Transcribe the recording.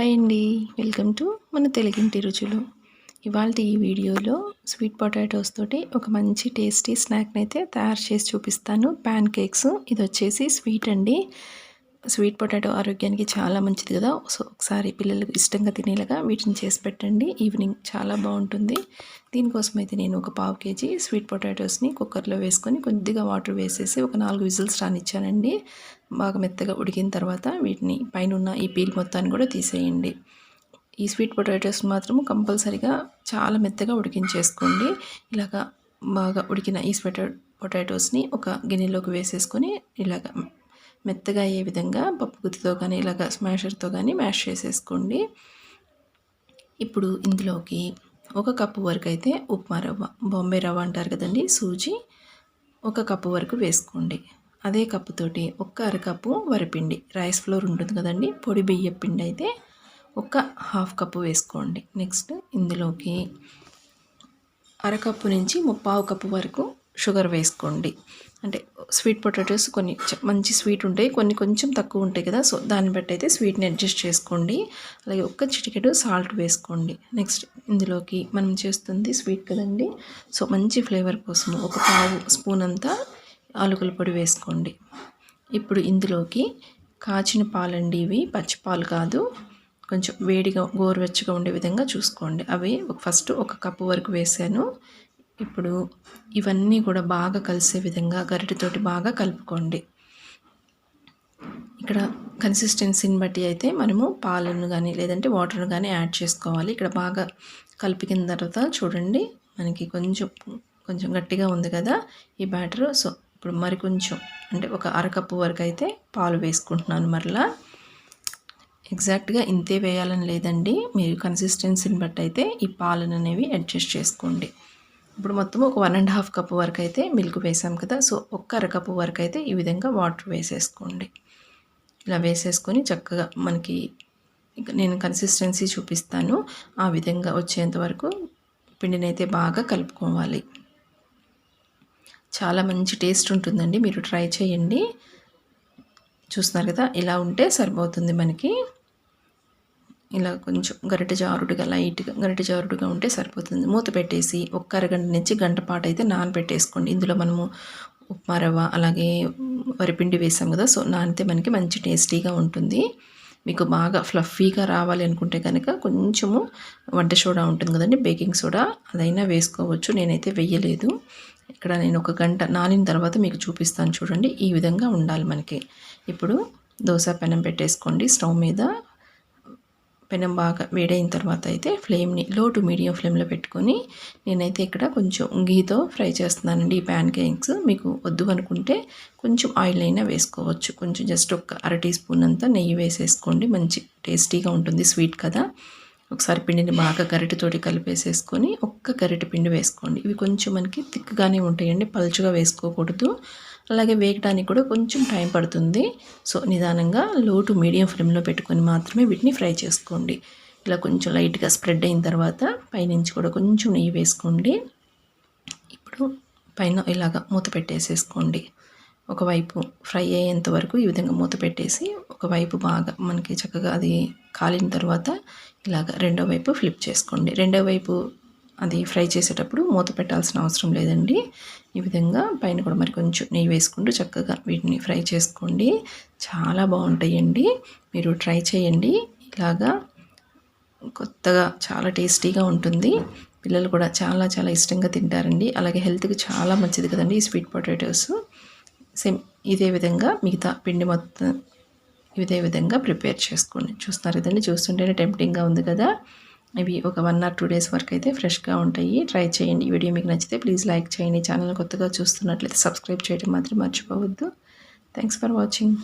Hi అండి. Welcome to మన తెలుగింటి రుచులు. ఇవాళ ఈ వీడియోలో స్వీట్ పొటాటోస్ తోటి ఒక మంచి టేస్టీ స్నాక్ని అయితే తయారు చేసి చూపిస్తాను. Pancakes. ఇది వచ్చేసి స్వీట్ అండి. స్వీట్ పొటాటో ఆరోగ్యానికి చాలా మంచిది కదా. సో ఒకసారి పిల్లలకు ఇష్టంగా తినేలాగా వీటిని చేసి పెట్టండి. ఈవినింగ్ చాలా బాగుంటుంది. దీనికోసం అయితే నేను ఒక పావు కేజీ స్వీట్ పొటాటోస్ని కుక్కర్లో వేసుకొని కొద్దిగా వాటర్ వేసేసి ఒక నాలుగు విజిల్స్ రానిచ్చానండి. బాగా మెత్తగా ఉడికిన తర్వాత వీటిని పైన ఉన్న ఈ పీల్ మొత్తాన్ని కూడా తీసేయండి. ఈ స్వీట్ పొటాటోస్ మాత్రం కంపల్సరిగా చాలా మెత్తగా ఉడికించేసుకోండి. ఇలాగా బాగా ఉడికిన ఈ స్వెటర్ పొటాటోస్ని ఒక గిన్నెలోకి వేసేసుకొని ఇలాగ మెత్తగా అయ్యే విధంగా పప్పు గుత్తితో కానీ ఇలాగ స్మాషర్తో కానీ మ్యాష్ చేసేసుకోండి. ఇప్పుడు ఇందులోకి ఒక కప్పు వరకు అయితే ఉప్మా రవ్వ బాంబే రవ్వ అంటారు కదండి సూజీ. ఒక కప్పు వరకు వేసుకోండి. అదే కప్పుతోటి ఒక్క అరకప్పు వరిపిండి రైస్ ఫ్లోర్ ఉంటుంది కదండి పొడి బియ్య పిండి అయితే ఒక హాఫ్ కప్పు వేసుకోండి. నెక్స్ట్ ఇందులోకి అరకప్పు నుంచి ముప్పావు కప్పు వరకు షుగర్ వేసుకోండి. అంటే స్వీట్ పొటాటోస్ కొన్ని మంచి స్వీట్ ఉంటాయి కొన్ని కొంచెం తక్కువ ఉంటాయి కదా సో దాన్ని బట్టి అయితే స్వీట్ని అడ్జస్ట్ చేసుకోండి. అలాగే ఒక్క చిటికెడు సాల్ట్ వేసుకోండి. నెక్స్ట్ ఇందులోకి మనం చేస్తుంది స్వీట్ కదండి. సో మంచి ఫ్లేవర్ కోసం ఒక పావు స్పూన్ అంతా ఆలుకల పొడి వేసుకోండి. ఇప్పుడు ఇందులోకి కాచిన పాలండి ఇవి పచ్చి పాలు కాదు. కొంచెం వేడిగా గోరువెచ్చగా ఉండే విధంగా చూసుకోండి. అవి ఫస్ట్ ఒక కప్పు వరకు వేసాను. ఇప్పుడు ఇవన్నీ కూడా బాగా కలిసే విధంగా గరిటెతోటి బాగా కలుపుకోండి. ఇక్కడ కన్సిస్టెన్సీని బట్టి అయితే మనము పాలను కానీ లేదంటే వాటర్ను కానీ యాడ్ చేసుకోవాలి. ఇక్కడ బాగా కలిపిన తర్వాత చూడండి మనకి కొంచెం కొంచెం గట్టిగా ఉంది కదా ఈ బ్యాటరు సో ఇప్పుడు మరి కొంచెం అంటే ఒక అరకప్పు వరకు అయితే పాలు వేసుకుంటున్నాను మరలా. ఎగ్జాక్ట్గా ఇంతే వేయాలని లేదండి. మీరు కన్సిస్టెన్సీని బట్టి అయితే ఈ పాలను అనేవి అడ్జస్ట్ చేసుకోండి. ఇప్పుడు మొత్తం ఒక వన్ అండ్ హాఫ్ కప్ వరకు అయితే మిల్క్ వేసాం కదా సో ఒక్క అరకప్పు వరకు అయితే ఈ విధంగా వాటర్ వేసేసుకోండి. ఇలా వేసేసుకొని చక్కగా మనకి నేను కన్సిస్టెన్సీ చూపిస్తాను ఆ విధంగా వచ్చేంత వరకు పిండిని అయితే బాగా కలుపుకోవాలి. చాలా మంచి టేస్ట్ ఉంటుందండి మీరు ట్రై చేయండి. చూస్తున్నారు కదా ఇలా ఉంటే సరిపోతుంది మనకి. ఇలా కొంచెం గరిట జారుడుగా లైట్గా గరిట జారుడుగా ఉంటే సరిపోతుంది. మూత పెట్టేసి ఒక్క అరగంట నుంచి గంట పాటు అయితే నానబెట్టేసుకోండి. ఇందులో మనము ఉప్మా రవ్వ అలాగే వరిపిండి వేసాం కదా సో నానితే మనకి మంచి టేస్టీగా ఉంటుంది. మీకు బాగా ఫ్లఫీగా రావాలి అనుకుంటే కనుక కొంచెము వంట సోడా ఉంటుంది కదండి బేకింగ్ సోడా. అదైనా వేసుకోవచ్చు. నేనైతే వెయ్యలేదు ఇక్కడ నేను ఒక గంట నానిన తర్వాత మీకు చూపిస్తాను చూడండి. ఈ విధంగా ఉండాలి మనకి. ఇప్పుడు దోశ పెనం పెట్టేసుకోండి. స్టవ్ మీద పెనం బాగా వేడైన తర్వాత అయితే ఫ్లేమ్ని లో టు మీడియం ఫ్లేమ్లో పెట్టుకొని నేనైతే ఇక్కడ కొంచెం గీతో ఫ్రై చేస్తున్నానండి ఈ ప్యాన్ కేక్స్. మీకు వద్దు అనుకుంటే కొంచెం ఆయిల్ అయినా వేసుకోవచ్చు. కొంచెం జస్ట్ ఒక అర టీ స్పూన్ అంతా నెయ్యి వేసేసుకోండి. మంచి టేస్టీగా ఉంటుంది స్వీట్ కదా. ఒకసారి పిండిని బాగా గరిటెతోటి కలిపేసేసుకొని ఒక్క గరిటె పిండి వేసుకోండి. ఇవి కొంచెం మనకి థిక్గానే ఉంటాయండి పలుచుగా వేసుకోకూడదు. అలాగే వేగడానికి కూడా కొంచెం టైం పడుతుంది. సో నిదానంగా లో టు మీడియం ఫ్లేమ్లో పెట్టుకొని మాత్రమే వీటిని ఫ్రై చేసుకోండి. ఇలా కొంచెం లైట్గా స్ప్రెడ్ అయిన తర్వాత పైనుంచి కూడా కొంచెం నెయ్యి వేసుకోండి. ఇప్పుడు పైన ఇలాగ మూత పెట్టేసేసుకోండి. ఒకవైపు ఫ్రై అయ్యేంత వరకు ఈ విధంగా మూత పెట్టేసి ఒకవైపు బాగా మనకి చక్కగా అది కాలిన తర్వాత ఇలాగ రెండో వైపు ఫ్లిప్ చేసుకోండి. రెండో వైపు అది ఫ్రై చేసేటప్పుడు మూత పెట్టాల్సిన అవసరం లేదండి. ఈ విధంగా పైన కూడా మరి కొంచెం నెయ్యి వేసుకుంటూ చక్కగా వీటిని ఫ్రై చేసుకోండి. చాలా బాగుంటాయండి. మీరు ట్రై చేయండి. ఇలాగా కొత్తగా చాలా టేస్టీగా ఉంటుంది. పిల్లలు కూడా చాలా చాలా ఇష్టంగా తింటారండి. అలాగే హెల్త్కి చాలా మంచిది కదండి ఈ స్వీట్ పొటాటోస్. సేమ్ ఇదే విధంగా మిగతా పిండి మొత్తం ఇదే విధంగా ప్రిపేర్ చేసుకోండి చూస్తున్నారు కదండి. చూస్తుంటేనే టెంప్టింగ్గా ఉంది కదా. ఇవి ఒక వన్ ఆర్ టూ డేస్ వరకు అయితే ఫ్రెష్గా ఉంటాయి. ట్రై చేయండి. ఈ వీడియో మీకు నచ్చితే ప్లీజ్ లైక్ చేయండి. ఛానల్ కొత్తగా చూస్తున్నట్లయితే సబ్స్క్రైబ్ చేయడం మాత్రం మర్చిపోవద్దు. Thanks for watching.